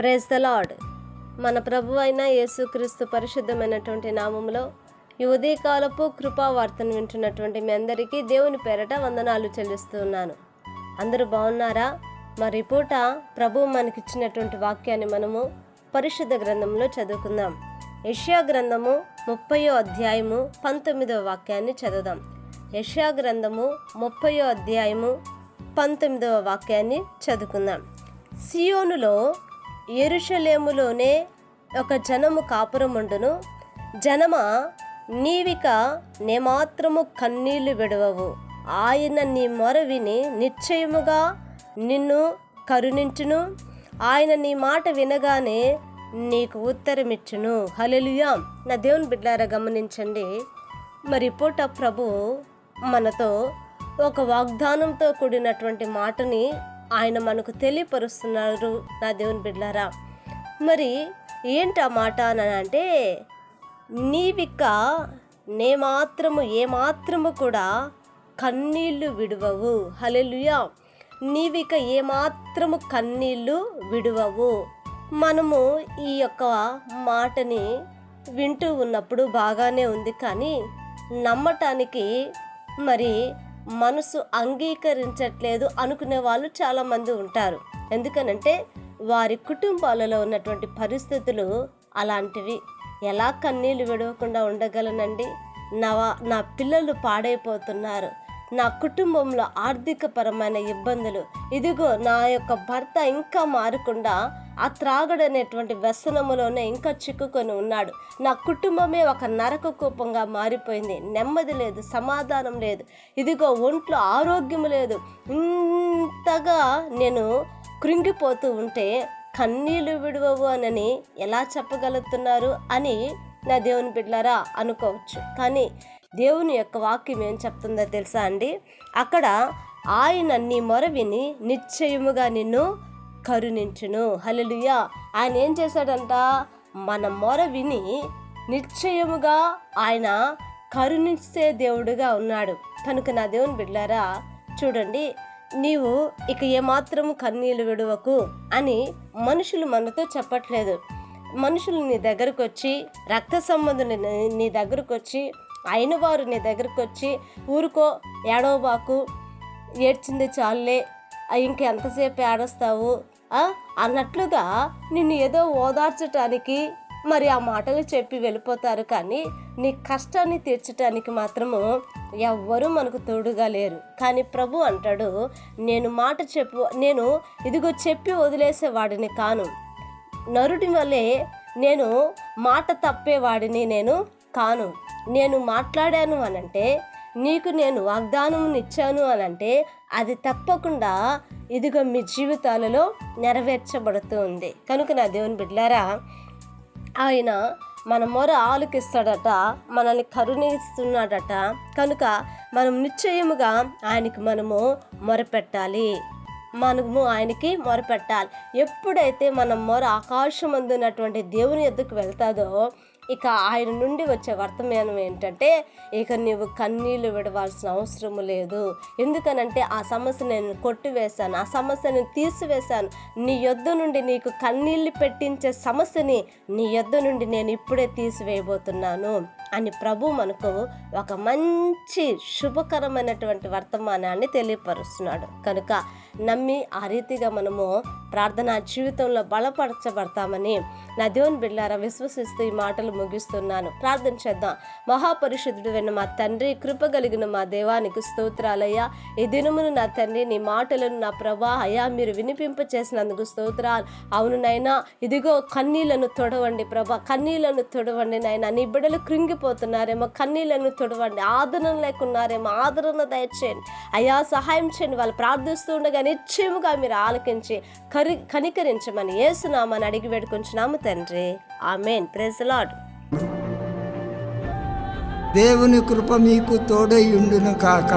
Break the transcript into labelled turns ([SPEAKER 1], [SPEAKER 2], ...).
[SPEAKER 1] Praise the lord మన ప్రభు అయిన యేసుక్రీస్తు పరిశుద్ధమైనటువంటి నామంలో ఈ ఉదయకాలపు కృపావార్తను వింటున్నటువంటి మీ అందరికీ దేవుని పేరట వందనాలు చెల్లిస్తున్నాను అందరూ బాగున్నారా? మరి పూట ప్రభు మనకిచ్చినటువంటి వాక్యాన్ని మనము పరిశుద్ధ గ్రంథంలో చదువుకుందాం. యష్యా గ్రంథము ముప్పయో అధ్యాయము పంతొమ్మిదవ వాక్యాన్ని చదువుదాం. యష్యా గ్రంథము ముప్పయో అధ్యాయము పంతొమ్మిదవ వాక్యాన్ని చదువుకుందాం. సియోనులో ఎరుషలేములోనే ఒక జనము కాపురముండును. జనమ నీవిక నేమాత్రము కన్నీళ్ళు విడవవు. ఆయన నీ మొర విని నిశ్చయముగా నిన్ను కరుణించును. ఆయన నీ మాట వినగానే నీకు ఉత్తరమిచ్చును. హలెలుయా నా దేవుని బిడ్డారా గమనించండి. మరి పూట ప్రభు మనతో ఒక వాగ్దానంతో కూడినటువంటి మాటని ఆయన మనకు తెలియపరుస్తున్నారు నా దేవుని బిడ్డారా మరి ఏంటి ఆ మాట అని అంటే నీవిక నే మాత్రము ఏ మాత్రము కూడా కన్నీళ్ళు విడువవు. హలెలుయా నీవిక ఏ మాత్రము కన్నీళ్ళు విడువవు. మనము ఈ యొక్క మాటని వింటూ ఉన్నప్పుడు బాగానే ఉంది కానీ నమ్మటానికి మరి మనసు అంగీకరించట్లేదు అనుకునే వాళ్ళు చాలామంది ఉంటారు. ఎందుకనంటే వారి కుటుంబాలలో ఉన్నటువంటి పరిస్థితులు అలాంటివి. ఎలా కన్నీళ్ళు విడవకుండా ఉండగలనండి? నా నా పిల్లలు పాడైపోతున్నారు. నా కుటుంబంలో ఆర్థికపరమైన ఇబ్బందులు. ఇదిగో నా యొక్క భర్త ఇంకా మారకుండా ఆ త్రాగడనేటువంటి వ్యసనములోనే ఇంకా చిక్కుకొని ఉన్నాడు. నా కుటుంబమే ఒక నరక కూపంగా మారిపోయింది. నెమ్మది లేదు సమాధానం లేదు. ఇదిగో ఒంట్లో ఆరోగ్యం లేదు. ఇంతగా నేను కృంగిపోతూ ఉంటే కన్నీళ్ళు విడవవు అనని ఎలా చెప్పగలుగుతున్నారు అని నా దేవుని బిడ్డలారా అనుకోవచ్చు. కానీ దేవుని యొక్క వాక్యం ఏం చెప్తుందో తెలుసా అండి? అక్కడ ఆయన నీ మొర విని నిశ్చయముగా నిన్ను కరుణించును. హల్లెలూయా. ఆయన ఏం చేశాడంట? మన మొర విని నిశ్చయముగా ఆయన కరుణించే దేవుడుగా ఉన్నాడు. కనుక నా దేవుని బిడ్డారా చూడండి నీవు ఇక ఏమాత్రం కన్నీళ్ళు విడవకు అని మనుషులు మనతో చెప్పట్లేదు. మనుషులు నీ దగ్గరకు వచ్చి రక్త సంబంధులు నీ- దగ్గరకు వచ్చి అయిన వారు నీ దగ్గరకు వచ్చి ఊరుకో ఏడవబాకు ఏడ్చింది చాలులే ఇంకెంతసేపు ఏడుస్తావు? అన్నట్లుగా నిన్ను ఏదో ఓదార్చటానికి మరి ఆ మాటలు చెప్పి వెళ్ళిపోతారు కానీ నీ కష్టాన్ని తీర్చడానికి మాత్రము ఎవ్వరూ మనకు తోడుగా లేరు. కానీ ప్రభు అంటాడు నేను మాట చెప్పు నేను ఇదిగో చెప్పి వదిలేసేవాడిని కాను. నరుడి వలె నేను మాట తప్పేవాడిని నేను కాను. నేను మాట్లాడాను అనంటే నీకు నేను వాగ్దానం అని అంటే అది తప్పకుండా ఇదిగో మీ జీవితాలలో నెరవేర్చబడుతుంది. కనుక నా దేవుని బిడ్లారా ఆయన మన మొర ఆలకిస్తాడట మనల్ని కరుణిస్తున్నాడట. కనుక మనం నిశ్చయముగా ఆయనకి మనము మొరపెట్టాలి మనము ఆయనకి మొరపెట్టాలి ఎప్పుడైతే మన మొర ఆకాశం అందున్నటువంటి దేవుని ఎద్దుకు వెళ్తాదో ఇక ఆయన నుండి వచ్చే వర్తమానం ఏంటంటే ఇక నీవు కన్నీళ్ళు విడవాల్సిన అవసరం లేదు. ఎందుకనంటే ఆ సమస్య నేను కొట్టివేశాను ఆ సమస్య నేను తీసివేశాను. నీ యొద్ద నుండి నీకు కన్నీళ్ళు పెట్టించే సమస్యని నీ యొద్ద నుండి నేను ఇప్పుడే తీసివేయబోతున్నాను అని ప్రభు మనకు ఒక మంచి శుభకరమైనటువంటి వర్తమానాన్ని తెలియపరుస్తున్నాడు. కనుక నమ్మి ఆ రీతిగా మనము ప్రార్థనా జీవితంలో బలపరచబడతామని నా దేవుని బిడ్డారా విశ్వసిస్తూ ఈ మాటలు ముగిస్తున్నాను. ప్రార్థన చేద్దాం. మహాపరిశుద్ధుడు విన్న మా తండ్రి కృప కలిగిన మా దేవానికి స్తోత్రాలయ్యా. ఈ దినమును నా తండ్రి నీ మాటలను నా ప్రభా అయ్యా మీరు వినిపింప చేసినందుకు స్తోత్రాలు. అవును నైనా ఇదిగో కన్నీళ్ళను తొడవండి ప్రభా కన్నీళ్ళను తొడవండి నాయన. నీ బిడ్డలు కృంగిపోతున్నారేమో కన్నీళ్ళను తొడవండి. ఆదరణ లేకున్నారేమో ఆదరణ దయచేయండి. అయ్యా సహాయం చేయండి. వాళ్ళు ప్రార్థిస్తూ ఉండగా నిశ్చయముగా మీరు ఆలకించి కరి కనికరించమని ఏసునామని అడిగి వేడుకుంటున్నాము తండ్రి. ఆమెన్. ప్రెజ్ లాడ్
[SPEAKER 2] దేవుని కృప మీకు తోడై ఉండును కాక.